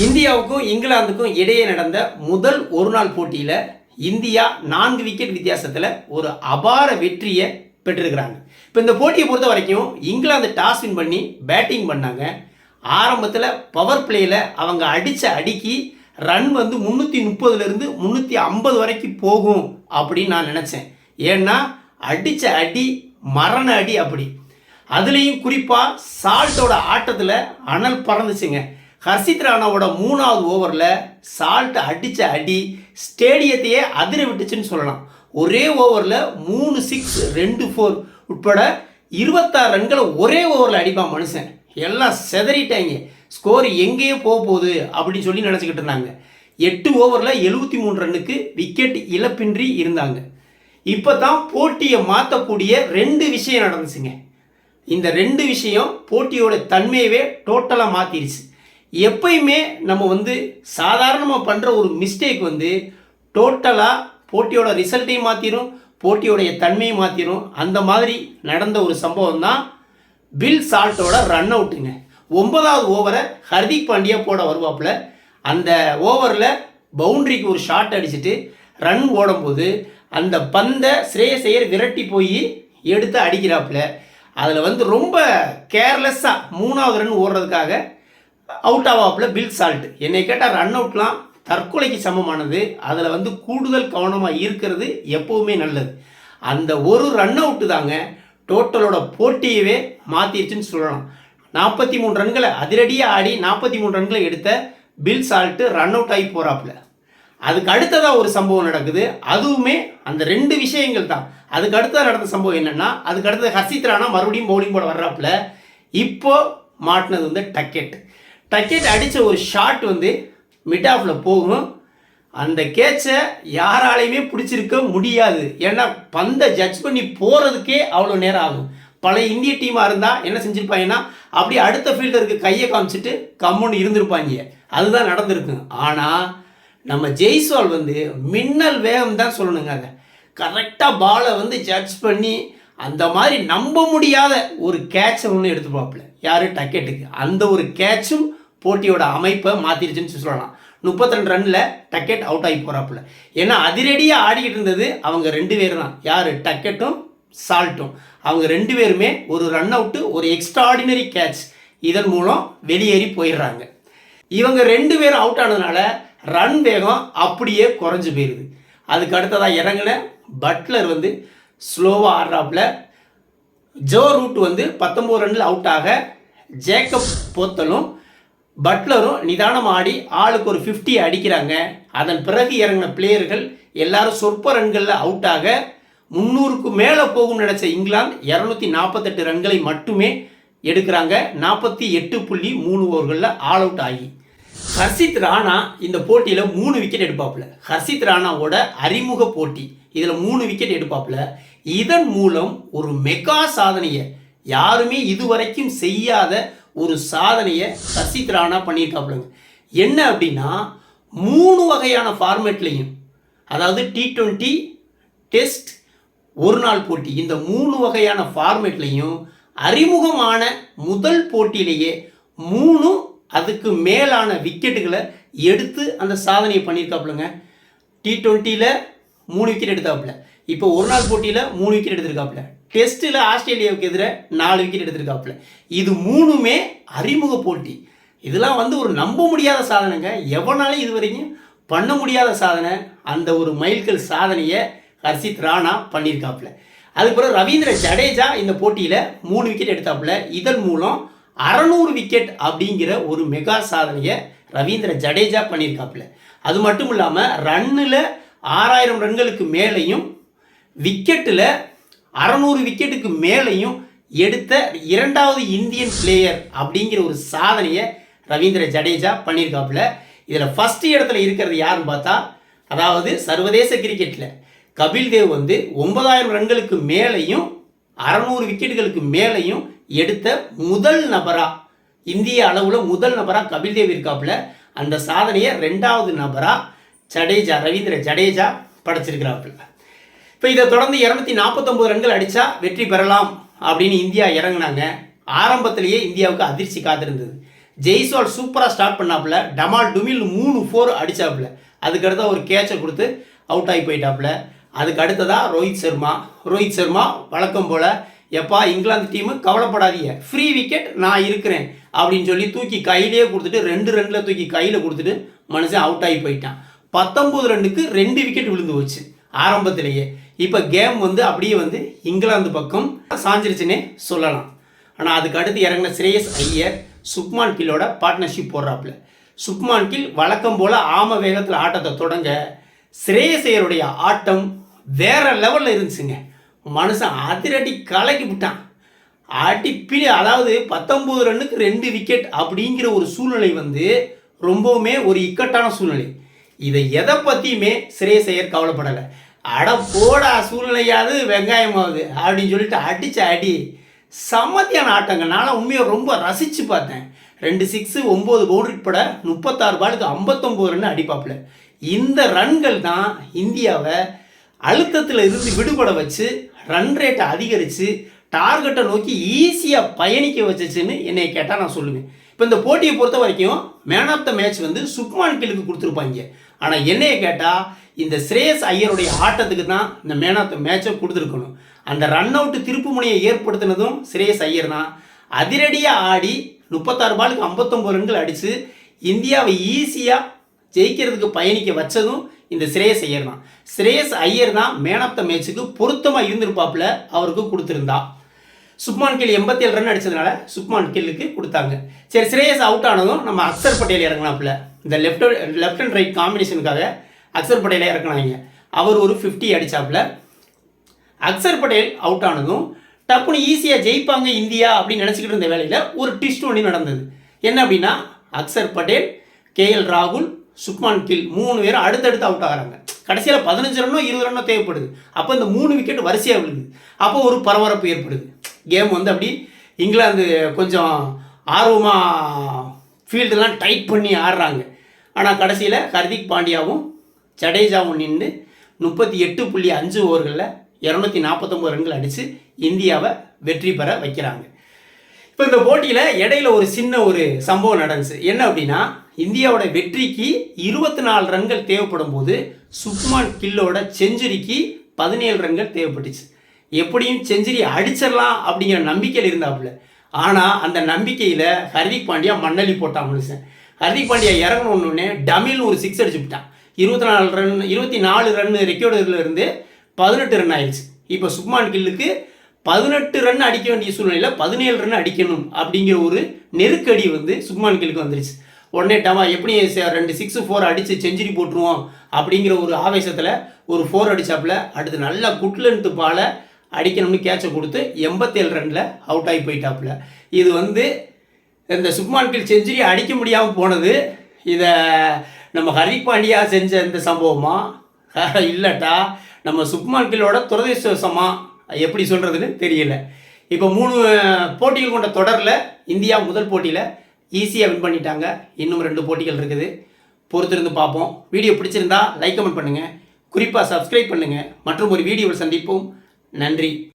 இந்தியாவுக்கும் இங்கிலாந்துக்கும் இடையே நடந்த முதல் ஒரு நாள் போட்டியில் இந்தியா நான்கு விக்கெட் வித்தியாசத்தில் ஒரு அபார வெற்றியை பெற்றிருக்கிறாங்க. இப்போ இந்த போட்டியை பொறுத்த வரைக்கும் இங்கிலாந்து டாஸ் வின் பண்ணி பேட்டிங் பண்ணாங்க. ஆரம்பத்தில் பவர் பிளேயில் அவங்க அடித்த அடிக்கு ரன் வந்து முந்நூற்றி முப்பதுலேருந்து முந்நூற்றி ஐம்பது வரைக்கும் போகும் அப்படின்னு நான் நினச்சேன். ஏன்னா அடித்த அடி மரண அடி அப்படி. அதுலேயும் குறிப்பாக சால்ட்டோட ஆட்டத்தில் அனல் பறந்துச்சுங்க. ஹர்ஷித் ராணாவோட மூணாவது ஓவரில் சால்ட் அடித்த அடி ஸ்டேடியத்தையே அதிர விட்டுச்சுன்னு சொல்லலாம். ஒரே ஓவரில் மூணு சிக்ஸ் ரெண்டு ஃபோர் உட்பட இருபத்தாறு ரன்களை ஒரே ஓவரில் அடிப்பான் மனுஷன். எல்லாம் செதறிட்டாங்க. ஸ்கோர் எங்கேயோ போக போகுது அப்படின்னு சொல்லி நினச்சிக்கிட்டு இருந்தாங்க. எட்டு ஓவரில் எழுபத்தி மூணு ரன்னுக்கு விக்கெட் இழப்பின்றி இருந்தாங்க. இப்போ தான் போட்டியை மாற்றக்கூடிய ரெண்டு விஷயம் நடந்துச்சுங்க. இந்த ரெண்டு விஷயம் போட்டியோட தன்மையவே டோட்டலாக மாற்றிருச்சு எப்பயுமே நம்ம வந்து சாதாரணமாக பண்ணுற ஒரு மிஸ்டேக் வந்து டோட்டலாக போட்டியோட ரிசல்ட்டையும் மாற்றிடும் போட்டியோடைய தன்மையை மாற்றிடும் அந்த மாதிரி நடந்த ஒரு சம்பவம் தான் பில் சால்ட்டோட ரன் அவுட்டுங்க ஒன்பதாவது ஓவரை ஹர்திக் பாண்டியா போட வருவாப்புல. அந்த ஓவரில் பவுண்டரிக்கு ஒரு ஷாட் அடிச்சுட்டு ரன் ஓடும்போது அந்த பந்தை ஸ்ரேயசையர் விரட்டி போய் எடுத்து அடிக்கிறாப்புல. அதில் வந்து ரொம்ப கேர்லெஸ்ஸாக மூணாவது ரன் ஓடுறதுக்காக அவுட் ஆவாப்புல பில் சால்ட் என்னை கேட்டால் ரன் அவுட்லாம் தற்கொலைக்கு சமமானது. அதில் வந்து கூடுதல் கவனமாக இருக்கிறது எப்போவுமே நல்லது. அந்த ஒரு ரன் அவுட்டு தாங்க டோட்டலோட போட்டியவே மாற்றிடுச்சுன்னு சொல்லலாம். நாற்பத்தி மூணு ரன்களை அதிரடியாக ஆடி நாற்பத்தி மூணு ரன்களை எடுத்த பில் சால்ட்டு ரன் அவுட் ஆகி போகிறாப்புல அதுக்கு அடுத்ததாக ஒரு சம்பவம் நடக்குது. அதுவுமே அந்த ரெண்டு விஷயங்கள் தான். அதுக்கு அடுத்ததாக நடந்த சம்பவம் என்னென்னா அதுக்கு அடுத்தது ஹசித் ராணா மறுபடியும் பவுலிங் போட வர்றாப்புல. இப்போ மாட்டினது வந்து டக்கெட் டக்கெட் அடித்த ஒரு ஷாட் வந்து மிட் ஆஃபில் போகும். அந்த கேட்சை யாராலையுமே பிடிச்சிருக்க முடியாது. ஏன்னா பந்தை ஜட்ஜ் பண்ணி போகிறதுக்கே அவ்வளோ நேரம் ஆகும். பல இந்திய டீமாக இருந்தால் என்ன செஞ்சுருப்பாங்கன்னா அப்படியே அடுத்த ஃபீல்டருக்கு கையை காமிச்சிட்டு கம்முன்னு இருந்திருப்பாங்க. அதுதான் நடந்திருக்கு ஆனால் நம்ம ஜெய்ஸ்வால் வந்து மின்னல் வேகம் தான் சொல்லணுங்க அதை கரெக்டாக பாலை வந்து ஜட்ஜ் பண்ணி அந்த மாதிரி நம்ப முடியாத ஒரு கேட்சை ஒன்று எடுத்துப்பாப்புல. யார்? டக்கெட்டுக்கு. அந்த ஒரு கேட்சும் போட்டியோட அமைப்பை மாற்றிருச்சுன்னு சொல்லலாம். முப்பத்தி ரெண்டு ரனில் டக்கெட் அவுட் ஆகி போகிறாப்புல ஏன்னா அதிரடியாக ஆடிக்கிட்டு இருந்தது அவங்க ரெண்டு பேர் தான் யார்? டக்கெட்டும் சால்ட்டும். அவங்க ரெண்டு பேருமே ஒரு ரன் அவுட்டு ஒரு எக்ஸ்ட்ராடினரி கேட்ச் இதன் மூலம் வெளியேறி போயிடுறாங்க. இவங்க ரெண்டு பேரும் அவுட் ஆனதுனால ரன் வேகம் அப்படியே குறைஞ்சு போயிடுது அதுக்கு அடுத்ததாக இறங்கின பட்லர் வந்து ஸ்லோவாக ஆடுறாப்புல. ஜோ ரூட் வந்து பத்தொம்போது ரனில் அவுட் ஆக ஜேக்கப் போத்தலும் பட்லரும் நிதானம் ஆடி ஆளுக்கு ஒரு 50 அடிக்கிறாங்க. அதன் பிறகு இறங்கின பிளேயர்கள் எல்லாரும் சொற்ப ரன்களில் அவுட் ஆக முந்நூறுக்கு மேலே போகும் நினைச்ச இங்கிலாந்து இரநூத்தி நாற்பத்தெட்டு ரன்களை மட்டுமே எடுக்கிறாங்க. நாற்பத்தி எட்டு புள்ளி மூணு ஓவர்களில் ஆல் அவுட் ஆகி. ஹர்ஷித் ராணா இந்த போட்டியில் மூணு விக்கெட் எடுப்பாப்புல. ஹர்ஷித் ராணாவோட அறிமுக போட்டி. இதில் மூணு விக்கெட் எடுப்பாப்புல. இதன் மூலம் ஒரு மெகா சாதனையை யாருமே இதுவரைக்கும் செய்யாத ஒரு சாதனையை ஹர்ஷித் ராணா பண்ணியிருக்காப்புலங்க. என்ன அப்படின்னா மூணு வகையான ஃபார்மேட்லேயும் அதாவது டி ட்வெண்ட்டி டெஸ்ட் ஒரு நாள் போட்டி இந்த மூணு வகையான ஃபார்மேட்லேயும் அறிமுகமான முதல் போட்டியிலேயே மூணு அதுக்கு மேலான விக்கெட்டுகளை எடுத்து அந்த சாதனையை பண்ணியிருக்காப்புலங்க. டி டுவெண்ட்டியில் மூணு விக்கெட் எடுத்தாப்புல. இப்போ ஒரு நாள் போட்டியில் மூணு விக்கெட் எடுத்திருக்காப்புல. டெஸ்ட்டில் ஆஸ்திரேலியாவுக்கு எதிராக நாலு விக்கெட் எடுத்திருக்காப்புல. இது மூணுமே அறிமுக போட்டி. இதெல்லாம் வந்து ஒரு நம்ப முடியாத சாதனைங்க. எவனாலும் இது வரைக்கும் பண்ண முடியாத சாதனை அந்த ஒரு மைல்கல் சாதனையை ஹர்ஷித் ராணா பண்ணியிருக்காப்புல அதுக்கப்புறம் ரவீந்திர ஜடேஜா இந்த போட்டியில் மூணு விக்கெட் எடுத்தாப்புல. இதன் மூலம் அறநூறு விக்கெட் அப்படிங்கிற ஒரு மெகா சாதனையை ரவீந்திர ஜடேஜா பண்ணியிருக்காப்புல அது மட்டும் இல்லாமல் ரன்னில் ஆறாயிரம் ரன்களுக்கு மேலேயும் விக்கெட்டில் அறநூறு விக்கெட்டுக்கு மேலேயும் எடுத்த இரண்டாவது இந்தியன் பிளேயர் அப்படிங்கிற ஒரு சாதனையை ரவீந்திர ஜடேஜா பண்ணியிருக்காப்புல இதில் ஃபஸ்ட்டு இடத்துல இருக்கிறது யாருன்னு பார்த்தா அதாவது சர்வதேச கிரிக்கெட்டில் கபில் தேவ் வந்து ஒன்பதாயிரம் ரன்களுக்கு மேலேயும் அறநூறு விக்கெட்டுகளுக்கு மேலேயும் எடுத்த முதல் நபராக இந்திய அளவில் முதல் நபராக கபில் தேவ் இருக்காப்புல. அந்த சாதனையை ரெண்டாவது நபராக ஜடேஜா ரவீந்திர ஜடேஜா படைச்சிருக்கிறாப்புல. இப்போ இதை தொடர்ந்து இரநூத்தி நாற்பத்தொம்பது ரன்கள் அடித்தா வெற்றி பெறலாம் அப்படின்னு இந்தியா இறங்குனாங்க. ஆரம்பத்திலேயே இந்தியாவுக்கு அதிர்ச்சி காத்திருந்தது. ஜெய்ஸ்வால் சூப்பராக ஸ்டார்ட் பண்ணாப்புல. டமால் டுமில் மூணு ஃபோர் அடித்தாப்புல அதுக்கடுத்த ஒரு கேட்சை கொடுத்து அவுட் ஆகி போயிட்டாப்புல. அதுக்கு அடுத்ததாக ரோஹித் சர்மா. ரோஹித் சர்மா வழக்கம் போல் எப்பா இங்கிலாந்து டீமு கவலைப்படாதீங்க. ஃப்ரீ விக்கெட் நான் இருக்கிறேன். அப்படின்னு சொல்லி தூக்கி கையிலேயே கொடுத்துட்டு ரெண்டு ரன்னில் தூக்கி கையில் கொடுத்துட்டு மனுஷன் அவுட் ஆகி போயிட்டான். பத்தொம்பது ரன்னுக்கு ரெண்டு விக்கெட் விழுந்து போச்சு. ஆரம்பத்திலேயே. இப்போ கேம் வந்து அப்படியே வந்து இங்கிலாந்து பக்கம் சாஞ்சிருச்சுன்னே சொல்லலாம். ஆனால் அதுக்கு அடுத்து இறங்கின ஸ்ரேயஸ் ஐயர் சுக்மான் கில்லோட பார்ட்னர்ஷிப் போடுறாப்புல. சுக்மான் கில் வழக்கம் போல் ஆம வேகத்தில் ஆட்டத்தை தொடங்க ஸ்ரேயஸ் ஐயருடைய ஆட்டம் வேற லெவலில் இருந்துச்சுங்க. மனுஷன் அதிரடி கலக்கி விட்டான். அடி பிடி அதாவது பத்தொம்பது ரன்னுக்கு ரெண்டு விக்கெட் அப்படிங்கிற ஒரு சூழ்நிலை வந்து ரொம்பவுமே ஒரு இக்கட்டான சூழ்நிலை. இதை எதை பற்றியுமே ஸ்ரேயஸ் ஐயர் கவலைப்படலை. அட போடா சூழ்நிலையாவது வெங்காயமாவது அப்படின்னு சொல்லிட்டு அடிச்ச அடி. சம்மத்தியான ஆட்டங்க. நானும் உண்மையை ரொம்ப ரசித்து பார்த்தேன். ரெண்டு சிக்ஸு ஒம்பது பவுண்டரி பட முப்பத்தாறு பாலுக்கு ஐம்பத்தொம்போது ரன் அடிப்பாப்புல. இந்த ரன்கள் தான் இந்தியாவை அழுத்தத்தில் இருந்து விடுபட வச்சு ரன் ரேட்டை அதிகரித்து டார்கெட்டை நோக்கி ஈஸியாக பயணிக்க வச்சுச்சுன்னு என்னை கேட்டால் நான் சொல்லுவேன். இப்போ இந்த போட்டியை பொறுத்த வரைக்கும் மேன் ஆஃப் த மேட்ச் வந்து சுக்மான் கிலுக்கு கொடுத்துருப்பாங்க. ஆனால் என்னைய கேட்டால் இந்த ஸ்ரேயஸ் ஐயருடைய ஆட்டத்துக்கு தான் இந்த மேன் ஆஃப் த மேட்சை கொடுத்துருக்கணும். அந்த ரன் அவுட் திருப்பு முனையை ஏற்படுத்தினதும் ஸ்ரேயஸ் ஐயர் தான். அதிரடியாக ஆடி முப்பத்தாறு பாலுக்கு ஐம்பத்தொம்பது ரன்கள் அடித்து இந்தியாவை ஈஸியாக ஜெயிக்கிறதுக்கு பயணிக்க வச்சதும் இந்த ஸ்ரேயஸ் ஐயர் தான். ஸ்ரேயஸ் ஐயர் தான் மேன் ஆஃப் த மேட்சுக்கு பொருத்தமாக இருந்திருப்பாப்புல அவருக்கு கொடுத்துருந்தா. சுப்மான் கில் எண்பத்தி ஏழு ரன் அடிச்சதுனால சுப்மான் கில்லுக்கு கொடுத்தாங்க. சரி ஸ்ரேயஸ் அவுட் ஆனதும் நம்ம அக்சர் பட்டேல் இறங்கலாம்ல இந்த லெஃப்ட் லெஃப்ட் அண்ட் ரைட் காம்பினேஷனுக்காக அக்சர் பட்டேலை இறக்குனாங்க. அவர் ஒரு ஃபிஃப்டி அடித்தாப்புல அக்சர் பட்டேல் அவுட் ஆனதும் டப்புன்னு ஈஸியாக ஜெயிப்பாங்க இந்தியா அப்படின்னு நினச்சிக்கிட்டு இருந்த வேலையில் ஒரு ட்விஸ்ட் ஒன்று நடந்தது. என்ன அப்படின்னா அக்சர் பட்டேல் கேஎல் ராகுல் சுக்மான் கில் மூணு பேரும் அடுத்தடுத்து அவுட் ஆகிறாங்க. கடைசியில் பதினஞ்சு ரன்னோ இருபது ரன்னோ தேவைப்படுது. அப்போ இந்த மூணு விக்கெட் வரிசையாக விழுது அப்போ ஒரு பரபரப்பு ஏற்படுது. கேம் வந்து அப்படி இங்கிலாந்து கொஞ்சம் ஆர்வமாக ஃபீல்டெல்லாம் டைட் பண்ணி ஆடுறாங்க. ஆனால் கடைசியில் ஹர்திக் பாண்டியாவும் ஜடேஜாவும் நின்று முப்பத்தி எட்டு புள்ளி அஞ்சு ஓவர்களில் இரநூத்தி நாற்பத்தொம்போது ரன்கள் அடித்து இந்தியாவை வெற்றி பெற வைக்கிறாங்க. இப்போ இந்த போட்டியில் இடையில ஒரு சின்ன ஒரு சம்பவம் நடந்துச்சு. என்ன அப்படின்னா இந்தியாவோட வெற்றிக்கு இருபத்தி நாலு ரன்கள் தேவைப்படும் போது சுக்மான் கில்லோட செஞ்சுரிக்கு பதினேழு ரன்கள் தேவைப்பட்டுச்சு. எப்படியும் செஞ்சுரி அடிச்சிடலாம் அப்படிங்கிற நம்பிக்கையில் இருந்தாப்புல. ஆனால் அந்த நம்பிக்கையில் ஹர்திக் பாண்டியா மண்ணலி போட்டான் மனுஷன். ஹர்திக் பாண்டியா இறங்கணுன்னே டமில்னு ஒரு சிக்ஸ் அடிச்சு விட்டான் இருபத்தி நாலு ரன் இருபத்தி நாலு ரன் ரெக்கார்டுல இருந்து பதினெட்டு ரன் ஆயிடுச்சு. இப்போ சுக்மான் கில்லுக்கு பதினெட்டு ரன் அடிக்க வேண்டிய சூழ்நிலையில் பதினேழு ரன் அடிக்கணும் அப்படிங்கிற ஒரு நெருக்கடி வந்து சுக்மான் கில்லுக்கு வந்துருச்சு. உடனே டமா எப்படி ரெண்டு சிக்ஸ் ஃபோர் அடித்து செஞ்சுரி போட்டுருவோம் அப்படிங்கிற ஒரு ஆவேசத்தில் ஒரு ஃபோர் அடித்தாப்புல அடுத்து நல்லா குட்லன்ட்டு பாலை அடிக்கணும்னு கேட்சை கொடுத்து எண்பத்தேழு ரனில் அவுட் ஆகி போயிட்டாப்புல. இது வந்து இந்த சுப்மான் கில் செஞ்சுரி அடிக்க முடியாமல் போனது. இதை நம்ம ஹரிக் பாண்டியா செஞ்ச இந்த சம்பவமா? இல்லட்டா. நம்ம சுக்மான் கில்லோட துரதிருஷ்டவசமா? எப்படி சொல்கிறதுன்னு தெரியல. இப்போ மூணு போட்டிகள் கொண்ட தொடரில் இந்தியா முதல் போட்டியில் ஈஸியாக வின் பண்ணிட்டாங்க. இன்னும் ரெண்டு போட்டிகள் இருக்குது. பொறுத்திருந்து பார்ப்போம். வீடியோ பிடிச்சிருந்தா லைக் கமெண்ட் பண்ணுங்கள் குறிப்பாக சப்ஸ்கிரைப் பண்ணுங்கள் மற்றும் ஒரு வீடியோவில் சந்திப்போம். நன்றி.